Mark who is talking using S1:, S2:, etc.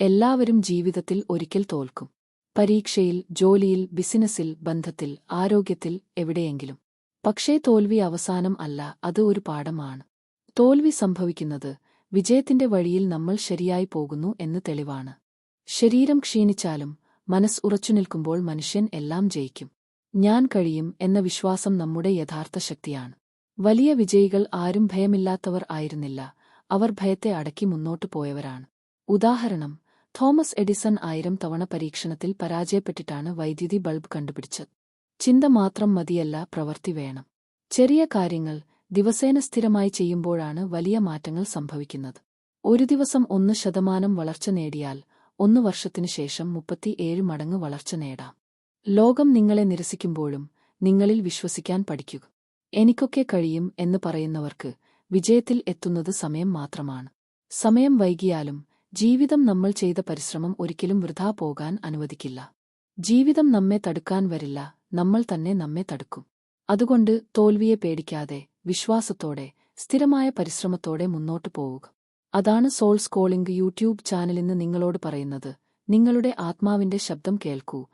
S1: എല്ലാവരും ജീവിതത്തിൽ ഒരിക്കൽ തോൽക്കും. പരീക്ഷയിൽ ജോലിയിൽ ബിസിനസ്സിൽ ബന്ധത്തിൽ ആരോഗ്യത്തിൽ എവിടെയെങ്കിലും. പക്ഷേ തോൽവി അവസാനം അല്ല അത് ഒരു പാഠമാണ്. തോൽവി സംഭവിക്കുന്നത് വിജയത്തിന്റെ വഴിയിൽ നമ്മൾ ശരിയായി പോകുന്നു എന്ന് തെളിവാണ്. ശരീരം ക്ഷീണിച്ചാലും മനസ്സ് ഉറച്ചുനിൽക്കുമ്പോൾ മനുഷ്യൻ എല്ലാം ജയിക്കും. ഞാൻ കഴിയും എന്ന വിശ്വാസം നമ്മുടെ യഥാർത്ഥ ശക്തിയാണ്. വലിയ വിജയികൾ ആരും ഭയമില്ലാത്തവർ ആയിരുന്നില്ല അവർ ഭയത്തെ അടക്കി മുന്നോട്ടു പോയവരാണ്. ഉദാഹരണം തോമസ് എഡിസൺ ആയിരം തവണ പരീക്ഷണത്തിൽ പരാജയപ്പെട്ടിട്ടാണ് വൈദ്യുതി ബൾബ് കണ്ടുപിടിച്ചത്. ചിന്ത മാത്രം മതിയല്ല പ്രവൃത്തി വേണം. ചെറിയ കാര്യങ്ങൾ ദിവസേന സ്ഥിരമായി ചെയ്യുമ്പോഴാണ് വലിയ മാറ്റങ്ങൾ സംഭവിക്കുന്നത്. ഒരു ദിവസം ഒന്ന് ശതമാനം വളർച്ച നേടിയാൽ ഒന്ന് വർഷത്തിനു ശേഷം മുപ്പത്തിയേഴ് മടങ്ങ് വളർച്ച നേടാം. ലോകം നിങ്ങളെ നിരസിക്കുമ്പോഴും നിങ്ങളിൽ വിശ്വസിക്കാൻ പഠിക്കുക. എനിക്കൊക്കെ കഴിയും എന്ന് പറയുന്നവർക്ക് വിജയത്തിൽ എത്തുന്നത് സമയം മാത്രമാണ്. സമയം വൈകിയാലും ജീവിതം നമ്മൾ ചെയ്ത പരിശ്രമം ഒരിക്കലും വൃഥാ പോകാൻ അനുവദിക്കില്ല. ജീവിതം നമ്മെ തടുക്കാൻ വരില്ല നമ്മൾ തന്നെ നമ്മെ തടുക്കും. അതുകൊണ്ട് തോൽവിയെ പേടിക്കാതെ വിശ്വാസത്തോടെ സ്ഥിരമായ പരിശ്രമത്തോടെ മുന്നോട്ടു പോവുക. അതാണ് സോൾസ് കോളിംഗ് യൂട്യൂബ് ചാനലിന്ന് നിങ്ങളോട് പറയുന്നത്. നിങ്ങളുടെ ആത്മാവിന്റെ ശബ്ദം കേൾക്കൂ.